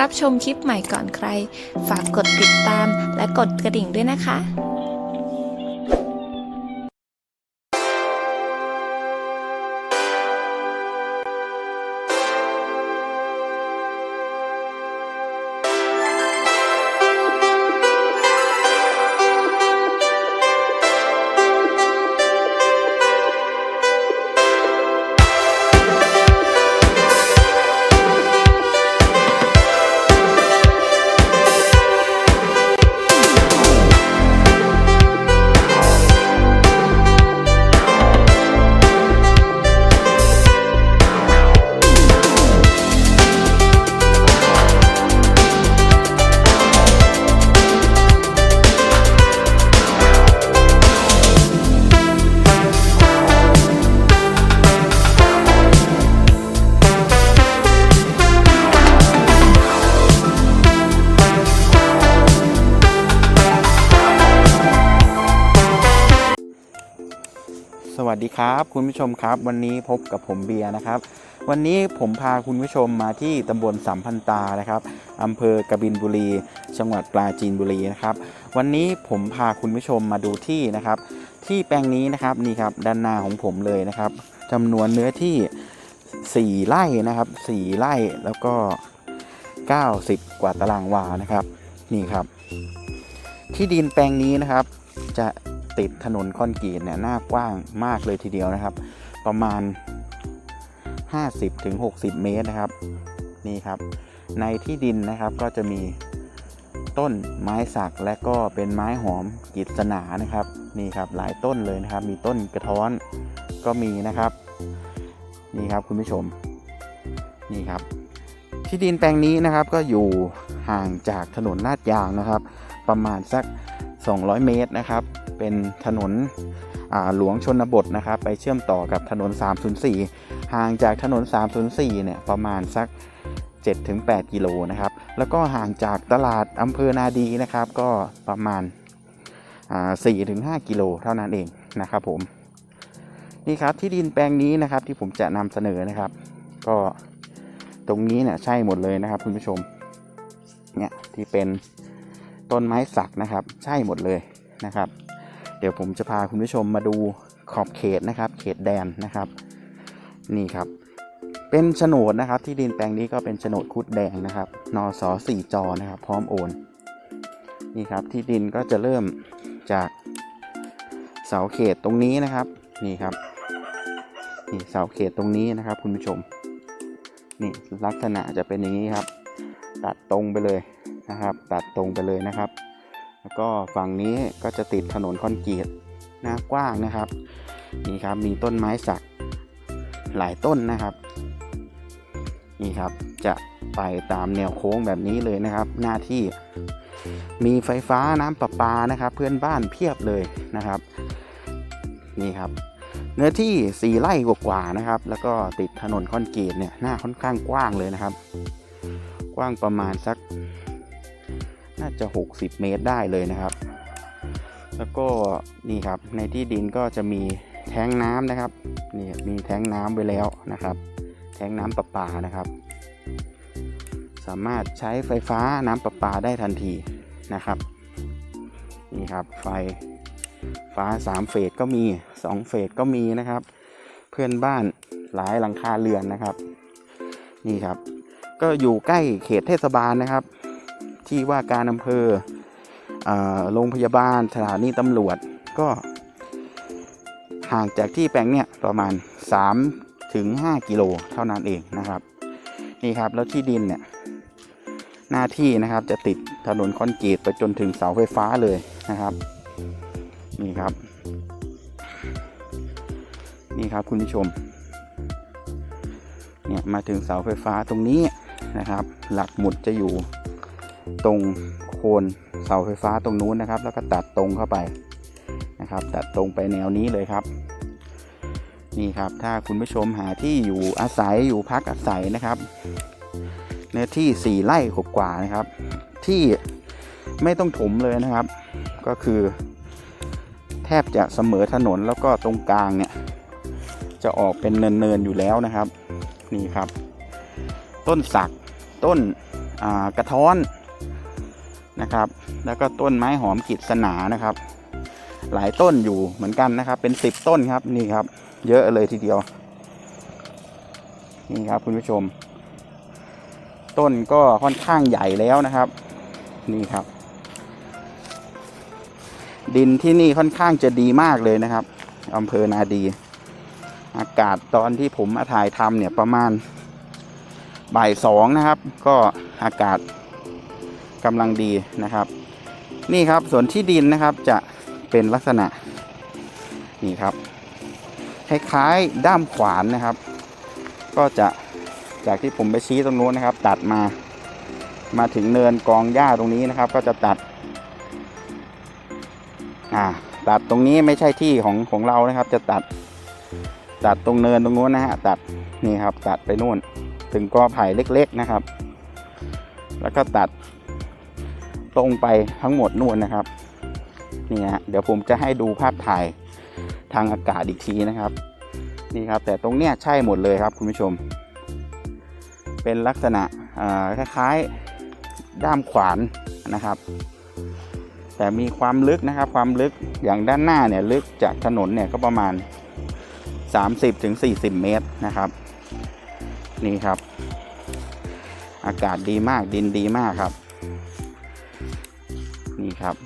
รับชมคลิปใหม่ก่อนใคร ฝากกดติดตามและกดกระดิ่งด้วยนะคะ สวัสดีครับ คุณผู้ชมครับ วันนี้พบกับผมเบียร์นะครับ วันนี้ผมพาคุณผู้ชมมาที่ตำบลสัมพันตานะครับอำเภอกบินบุรี จังหวัดปราจีนบุรีนะครับ วันนี้ผมพาคุณผู้ชมมาดูที่นะครับ ที่แปลงนี้นะครับนี่ครับด้านหน้าของผมเลยนะครับจำนวนเนื้อที่ 4ไร่นะครับ4ไร่แล้วก็ 90 กว่าตารางวานะครับ นี่ครับ ที่ดินแปลงนี้นะครับจะ ติดถนนคอนกรีตเนี่ยหน้ากว้างมากเลยทีเดียวนะครับ ประมาณ 50-60 เมตรนะครับ นี่ครับ ในที่ดินนะครับก็จะมีต้นไม้สักและก็เป็นไม้หอมกิษณานะครับ นี่ครับหลายต้นเลยนะครับ มีต้นกระท้อนก็มีนะครับ นี่ครับคุณผู้ชม นี่ครับ ที่ดินแปลงนี้นะครับก็อยู่ห่างจากถนนลาดยางนะครับ ประมาณสัก 200 เมตรนะครับ เป็นถนนหลวงชนบทนะครับไปเชื่อมต่อกับถนน 304 ห่างจากถนน 304 เนี่ยประมาณสัก 7-8 กิโลนะครับ แล้วก็ห่างจากตลาดอำเภอนาดีนะครับ ก็ประมาณอ่า4-5 กิโลเท่านั้นเองนะครับผมนี่ครับที่ดินแปลงนี้นะครับที่ผมจะนำเสนอนะครับ ก็ตรงนี้เนี่ยใช่หมดเลยนะครับ คุณผู้ชมเนี่ยที่เป็นต้นไม้สักนะครับ ใช่หมดเลยนะครับ เดี๋ยวผมจะพาคุณผู้ชมมาดูขอบเขตนะครับ เขตแดนนะครับ นี่ครับ เป็นโฉนดนะครับ ที่ดินแปลงนี้ก็เป็นโฉนดคุดแดงนะครับนสสี่จอนะครับ พร้อมโอน นี่ครับที่ดินก็จะเริ่มจากเสาเขตตรงนี้นะครับ นี่ครับนี่เสาเขตตรงนี้นะครับ คุณผู้ชม นี่ลักษณะจะเป็นอย่างนี้ครับ ตัดตรงไปเลยนะครับ ตัดตรงไปเลยนะครับ แล้วก็ฝั่งนี้ก็จะติดถนนคอนกรีตหน้ากว้างนะครับนี่ครับมีต้นไม้สักหลายต้นนะครับนี่ครับจะไปตามแนวโค้งแบบนี้เลยนะครับ หน้าที่มีไฟฟ้าน้ำประปานะครับ เพื่อนบ้านเพียบเลยนะครับ นี่ครับ เนื้อที่4ไร่กว่าๆนะครับ แล้วก็ติดถนนคอนกรีตเนี่ยหน้าค่อนข้างกว้างเลยนะครับ กว้างประมาณสักาจะ 60 เมตรได้เลยนะครับ แล้วก็นี่ครับในที่ดินก็จะมีแท้งน้ำนะครับนี่มีแท้งน้ำไว้แล้วนะครับ แท้งน้ำประปานะครับ สามารถใช้ไฟฟ้าน้ำประปาได้ทันทีนะครับนี่ครับไฟฟ้า 3 เฟสก็มี 2 เฟสก็มีนะครับ เพื่อนบ้านหลายหลังคาเรือนนะครับ นี่ครับ ก็อยู่ใกล้เขตเทศบาลนะครับ ที่ว่าการอำเภออโรงพยาบาลสถานีตำรวจก็ห่างจากที่แปลงเนี่ยประมาณ 3 ถึง 5 กิโลเท่านั้นเองนะครับ นี่ครับแล้วที่ดินเนี่ยหน้าที่นะครับจะติดถนนคอนกรีตไปจนถึงเสาไฟฟ้าเลยนะครับ นี่ครับ นี่ครับคุณผู้ชมเนี่ยมาถึงเสาไฟฟ้าตรงนี้นะครับ หลักหมุดจะอยู่ ตรงโคนเสาไฟฟ้าตรงนู้นนะครับ แล้วก็ตัดตรงเข้าไปนะครับ ตัดตรงไปแนวนี้เลยครับ นี่ครับถ้าคุณผู้ชมหาที่อยู่อาศัยอยู่พักอาศัยนะครับเนื้อที่ 4 ไร่กว่านะครับ ที่ไม่ต้องถมเลยนะครับ ก็คือแทบจะเสมอถนนแล้วก็ตรงกลางเนี่ย จะออกเป็นเนินๆอยู่แล้วนะครับ นี่ครับ ต้นสักต้นกระท้อน นะครับ แล้วก็ต้นไม้หอมกฤษณานะครับ หลายต้นอยู่เหมือนกันนะครับ เป็นสิบต้นครับนี่ครับ เยอะเลยทีเดียว นี่ครับคุณผู้ชม ต้นก็ค่อนข้างใหญ่แล้วนะครับ นี่ครับ ดินที่นี่ค่อนข้างจะดีมากเลยนะครับอำเภอนาดี อากาศตอนที่ผมมาถ่ายทำเนี่ยประมาณบ่ายสองนะครับ ก็อากาศ กำลังดีนะครับ นี่ครับส่วนที่ดินนะครับจะเป็นลักษณะนี่ครับคล้ายๆด้ามขวานนะครับ ก็จะจากที่ผมไปชี้ตรงนู้นนะครับ ตัดมามาถึงเนินกองหญ้าตรงนี้นะครับ ก็จะตัดอ่าตัดตรงนี้ไม่ใช่ที่ของของเรานะครับ จะตัดตัดตรงเนินตรงนู้นนะฮะตัดนี่ครับ ตัดไปนู่น ถึงกอไผ่เล็กๆนะครับ แล้วก็ตัด ตรงไปทั้งหมดนู่นนะครับนี่ฮะเดี๋ยวผมจะให้ดูภาพถ่ายทางอากาศอีกทีนะครับ นี่ครับ แต่ตรงเนี้ยใช่หมดเลยครับคุณผู้ชม เป็นลักษณะคล้ายๆด้ามขวานนะครับ แต่มีความลึกนะครับ ความลึกอย่างด้านหน้าเนี่ยลึกจากถนนเนี่ยก็ประมาณ 30-40ถึงเมตรนะครับ นี่ครับ อากาศดีมากดินดีมากครับ ครับ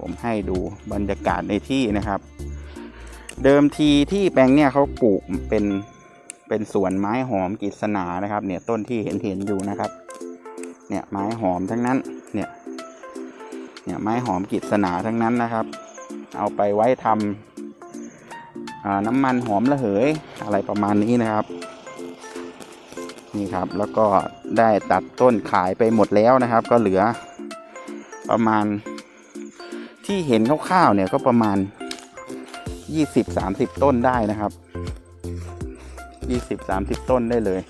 ผมให้ดูบรรยากาศในที่นะครับ เดิมทีที่แปลงเนี่ยเขาปลูกเป็นเป็นสวนไม้หอมกฤษณานะครับ เนี่ยต้นที่เห็นเห็นอยู่นะครับ เนี่ยไม้หอมทั้งนั้น เนี่ย เนี่ยไม้หอมกฤษณาทั้งนั้นนะครับ เอาไปไว้ทำน้ำมันหอมระเหยอะไรประมาณนี้นะครับนี่ครับแล้วก็ได้ตัดต้นขายไปหมดแล้วนะครับ ก็เหลือ ประมาณที่เห็นคร่าวๆเนี่ยก็ประมาณ 20-30 ต้นได้นะครับ 20-30 ต้นได้เลย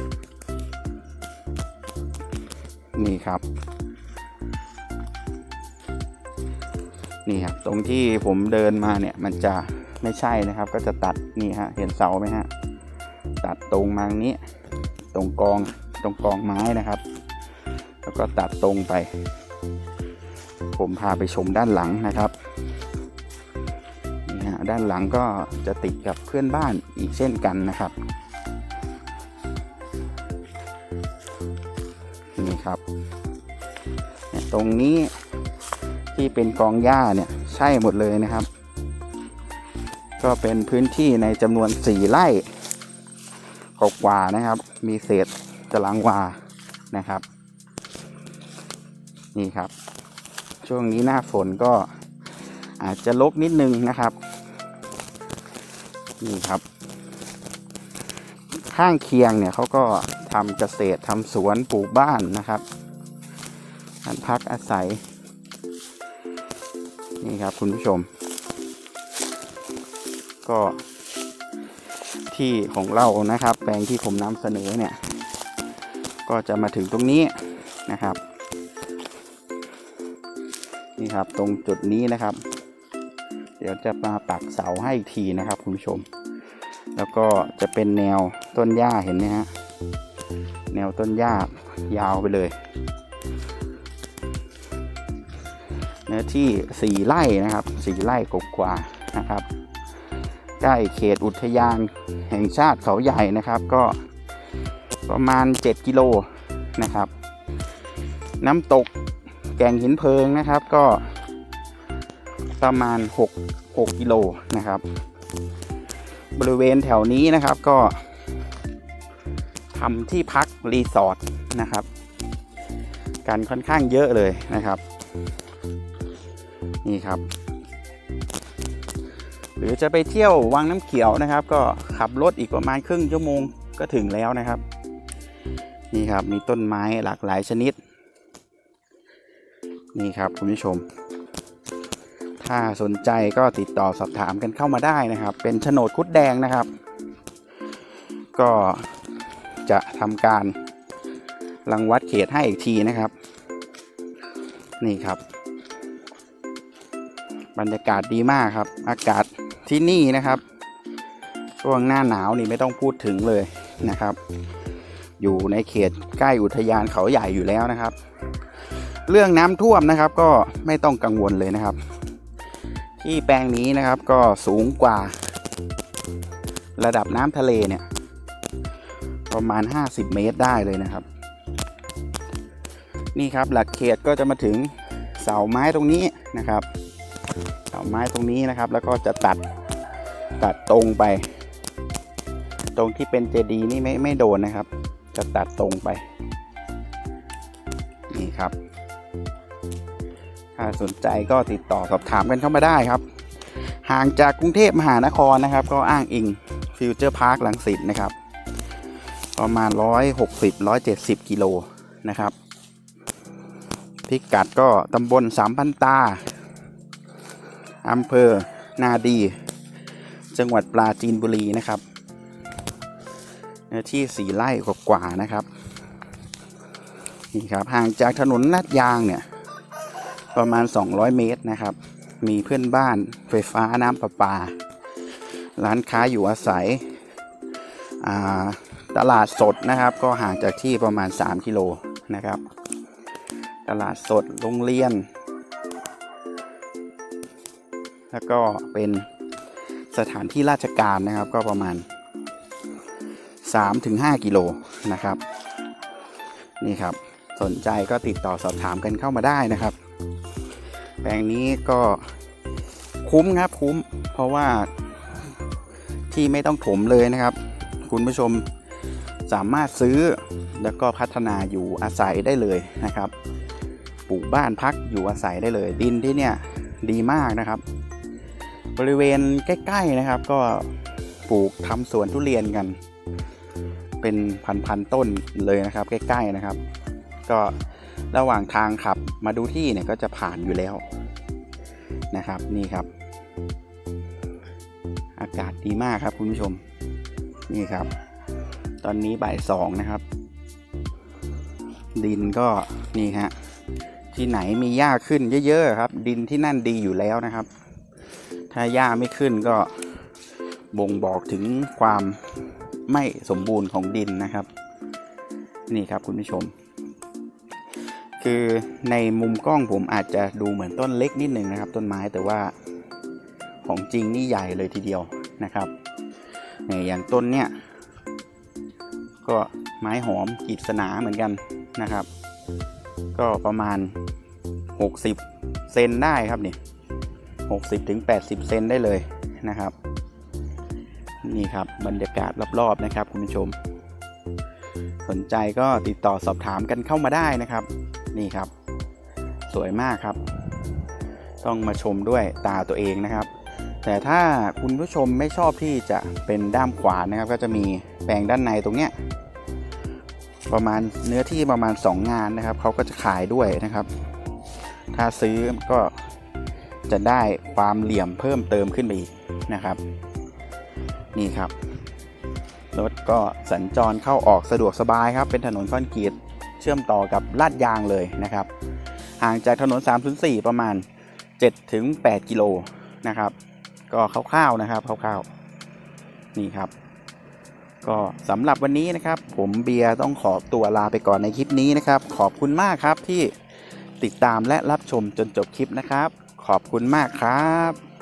นี่ครับ นี่ครับ ตรงที่ผมเดินมาเนี่ยมันจะไม่ใช่นะครับ ก็จะตัดนี่ฮะเห็นเสาไหมฮะ ตัดตรงมางนี้ ตรงกองตรงกองไม้นะครับ แล้วก็ตัดตรงไป ผมพาไปชมด้านหลังนะครับนี่ฮะด้านหลังก็จะติดกับเพื่อนบ้านอีกเช่นกันนะครับนี่ครับตรงนี้ที่เป็นกองหญ้าเนี่ยใช่หมดเลยนะครับ ก็เป็นพื้นที่ในจำนวน4ไร่กว่านะครับ มีเศษตารางวานะครับ นี่ครับ ช่วงนี้หน้าฝนก็อาจจะลกนิดนึงนะครับ นี่ครับ ข้างเคียงเนี่ยเขาก็ทำเกษตรทำสวนปลูกบ้านนะครับการพักอาศัย นี่ครับคุณผู้ชม ก็ที่ของเรานะครับ แปลงที่ผมนำเสนอเนี่ย ก็จะมาถึงตรงนี้นะครับ นี่ครับตรงจุดนี้นะครับ เดี๋ยวจะมาปักเสาให้อีกทีนะครับคุณผู้ชม แล้วก็จะเป็นแนวต้นหญ้าเห็นไหมฮะแนวต้นหญ้ายาวไปเลยเนื้อที่ 4ไร่นะครับ4ไร่กว่านะครับใกล้เขตอุทยานแห่งชาติเขาใหญ่นะครับ ก็ประมาณ 7 กิโลนะครับ น้ำตก แกงหินเพลิงนะครับก็ประมาณ 6 6กิโลนะครับ บริเวณแถวนี้นะครับก็ทำที่พักรีสอร์ทนะครับ กันค่อนข้างเยอะเลยนะครับ นี่ครับ หรือจะไปเที่ยววังน้ำเขียวนะครับ ก็ขับรถอีกประมาณครึ่งชั่วโมงก็ถึงแล้วนะครับ นี่ครับมีต้นไม้หลากหลายชนิด นี่ครับคุณผู้ชม ถ้าสนใจก็ติดต่อสอบถามกันเข้ามาได้นะครับ เป็นโฉนดคุดแดงนะครับ ก็จะทำการรังวัดเขตให้อีกทีนะครับ นี่ครับ บรรยากาศดีมากครับ อากาศที่นี่นะครับช่วงหน้าหนาวนี่ไม่ต้องพูดถึงเลยนะครับ อยู่ในเขตใกล้อุทยานเขาใหญ่อยู่แล้วนะครับ เรื่องน้ำท่วมนะครับก็ไม่ต้องกังวลเลยนะครับ ที่แปลงนี้นะครับก็สูงกว่า ระดับน้ำทะเลเนี่ย ประมาณ 50 เมตรได้เลยนะครับ นี่ครับหลักเขตก็จะมาถึงเสาไม้ตรงนี้นะครับ เสาไม้ตรงนี้นะครับ แล้วก็จะตัดตัดตรงไป ตรงที่เป็นเจดีย์นี่ไม่ไม่โดนนะครับ จะตัดตรงไป นี่ครับ ถ้าสนใจก็ติดต่อสอบถามกันเข้ามาได้ครับ ห่างจากกรุงเทพมหานครนะครับ ก็อ้างอิงฟิวเจอร์พาร์คลังสิตนะครับ ประมาณ 160-170 กิโลนะครับ พิกัดก็ตำบลสามพันตาอำเภอนาดี จังหวัดปราจีนบุรีนะครับเนื้อที่สี่ไร่กว่าๆนะครับนี่ครับห่างจากถนนลาดยางเนี่ย ประมาณ 200 เมตรนะครับ มีเพื่อนบ้านไฟฟ้าน้ำประปา ร้านค้าอยู่อาศัย ตลาดสดนะครับ ก็ห่างจากที่ประมาณ 3 กิโลนะครับ ตลาดสดโรงเรียน แล้วก็เป็นสถานที่ราชการนะครับก็ประมาณ 3-5 กิโลนะครับ นี่ครับสนใจก็ติดต่อสอบถามกันเข้ามาได้นะครับ แปลงนี้ก็คุ้มครับคุ้ม เพราะว่าที่ไม่ต้องถมเลยนะครับ คุณผู้ชมสามารถซื้อแล้วก็พัฒนาอยู่อาศัยได้เลยนะครับ ปลูกบ้านพักอยู่อาศัยได้เลย ดินที่เนี่ยดีมากนะครับ บริเวณใกล้ ๆนะครับ ก็ปลูกทำสวนทุเรียนกัน เป็นพันๆต้นเลยนะครับ ใกล้ ๆนะครับ ก็ระหว่างทางขับมาดูที่เนี่ยก็จะผ่านอยู่แล้ว นะครับนี่ครับ อากาศดีมากครับคุณผู้ชมนี่ครับ ตอนนี้บ่ายสองนะครับ ดินก็นี่ฮะที่ไหนมีหญ้าขึ้นเยอะๆครับ ดินที่นั่นดีอยู่แล้วนะครับ ถ้าหญ้าไม่ขึ้นก็บ่งบอกถึงความไม่สมบูรณ์ของดินนะครับ นี่ครับคุณผู้ชม คือในมุมกล้องผมอาจจะดูเหมือนต้นเล็กนิดหนึ่งนะครับ ต้นไม้แต่ว่าของจริงนี่ใหญ่เลยทีเดียวนะครับเนี่ยอย่างต้นเนี่ยก็ไม้หอมกฤษณาเหมือนกันนะครับ ก็ประมาณ 60 เซนได้ครับเนี่ย60ถึง80 เซนได้เลยนะครับ นี่ครับบรรยากาศรอบๆนะครับคุณผู้ชม สนใจก็ติดต่อสอบถามกันเข้ามาได้นะครับ นี่ครับ สวยมากครับ ต้องมาชมด้วยตาตัวเองนะครับ แต่ถ้าคุณผู้ชมไม่ชอบที่จะเป็นด้ามขวานนะครับ ก็จะมีแปลงด้านในตรงเนี้ยประมาณเนื้อที่ประมาณ 2 งานนะครับเขาก็จะขายด้วยนะครับ ถ้าซื้อก็จะได้ความเหลี่ยมเพิ่มเติมขึ้นไปอีกนะครับ นี่ครับรถก็สัญจรเข้าออกสะดวกสบายครับ เป็นถนนคอนกรีต เชื่อมต่อกับลาดยางเลยนะครับ ห่างจากถนน 304 ประมาณ 7-8 กิโลนะครับ ก็คร่าวๆนะครับคร่าวๆนี่ครับ ก็สำหรับวันนี้นะครับ ผมเบียร์ต้องขอตัวลาไปก่อนในคลิปนี้นะครับ ขอบคุณมากครับที่ติดตามและรับชมจนจบคลิปนะครับ ขอบคุณมากครับ